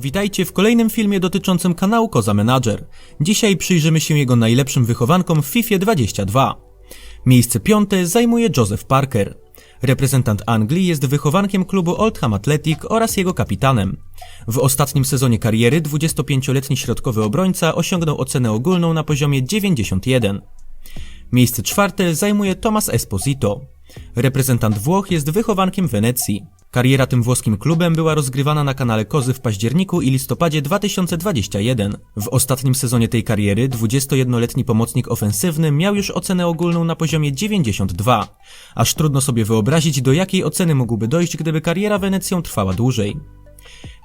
Witajcie w kolejnym filmie dotyczącym kanału Koza Manager. Dzisiaj przyjrzymy się jego najlepszym wychowankom w FIFA 22. Miejsce piąte zajmuje Joseph Parker. Reprezentant Anglii jest wychowankiem klubu Oldham Athletic oraz jego kapitanem. W ostatnim sezonie kariery 25-letni środkowy obrońca osiągnął ocenę ogólną na poziomie 91. Miejsce czwarte zajmuje Tomas Esposito. Reprezentant Włoch jest wychowankiem Wenecji. Kariera tym włoskim klubem była rozgrywana na kanale Kozy w październiku i listopadzie 2021. W ostatnim sezonie tej kariery 21-letni pomocnik ofensywny miał już ocenę ogólną na poziomie 92. Aż trudno sobie wyobrazić do jakiej oceny mógłby dojść, gdyby kariera Wenecją trwała dłużej.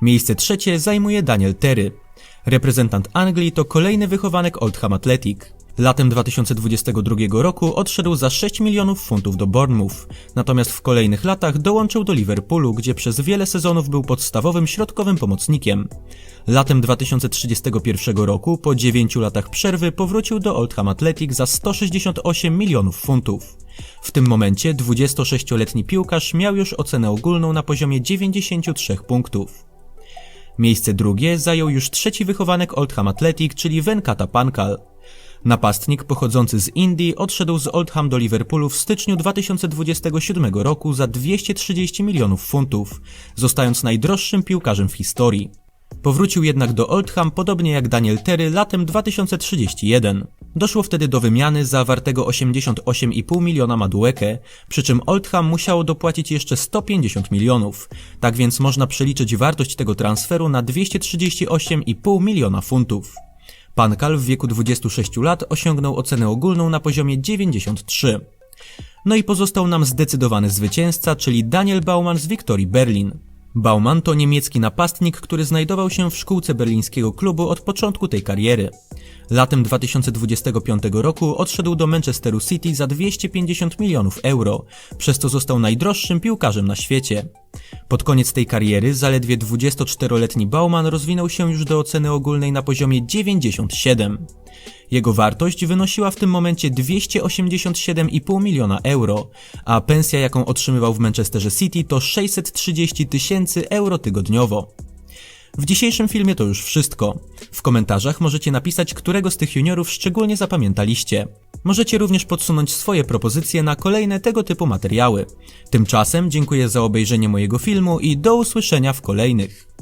Miejsce trzecie zajmuje Daniel Terry. Reprezentant Anglii to kolejny wychowanek Oldham Athletic. Latem 2022 roku odszedł za 6 milionów funtów do Bournemouth, natomiast w kolejnych latach dołączył do Liverpoolu, gdzie przez wiele sezonów był podstawowym środkowym pomocnikiem. Latem 2031 roku, po 9 latach przerwy, powrócił do Oldham Athletic za 168 milionów funtów. W tym momencie 26-letni piłkarz miał już ocenę ogólną na poziomie 93 punktów. Miejsce drugie zajął już trzeci wychowanek Oldham Athletic, czyli Venkata Pankal. Napastnik pochodzący z Indii odszedł z Oldham do Liverpoolu w styczniu 2027 roku za 230 milionów funtów, zostając najdroższym piłkarzem w historii. Powrócił jednak do Oldham podobnie jak Daniel Terry latem 2031. Doszło wtedy do wymiany zawartego 88,5 miliona Madueke, przy czym Oldham musiało dopłacić jeszcze 150 milionów, tak więc można przeliczyć wartość tego transferu na 238,5 miliona funtów. Pan Kal w wieku 26 lat osiągnął ocenę ogólną na poziomie 93. No i pozostał nam zdecydowany zwycięzca, czyli Daniel Baumann z Wiktorii Berlin. Baumann to niemiecki napastnik, który znajdował się w szkółce berlińskiego klubu od początku tej kariery. Latem 2025 roku odszedł do Manchesteru City za 250 milionów euro, przez co został najdroższym piłkarzem na świecie. Pod koniec tej kariery zaledwie 24-letni Baumann rozwinął się już do oceny ogólnej na poziomie 97. Jego wartość wynosiła w tym momencie 287,5 miliona euro, a pensja jaką otrzymywał w Manchesterze City to 630 tysięcy euro tygodniowo. W dzisiejszym filmie to już wszystko. W komentarzach możecie napisać, którego z tych juniorów szczególnie zapamiętaliście. Możecie również podsunąć swoje propozycje na kolejne tego typu materiały. Tymczasem dziękuję za obejrzenie mojego filmu i do usłyszenia w kolejnych.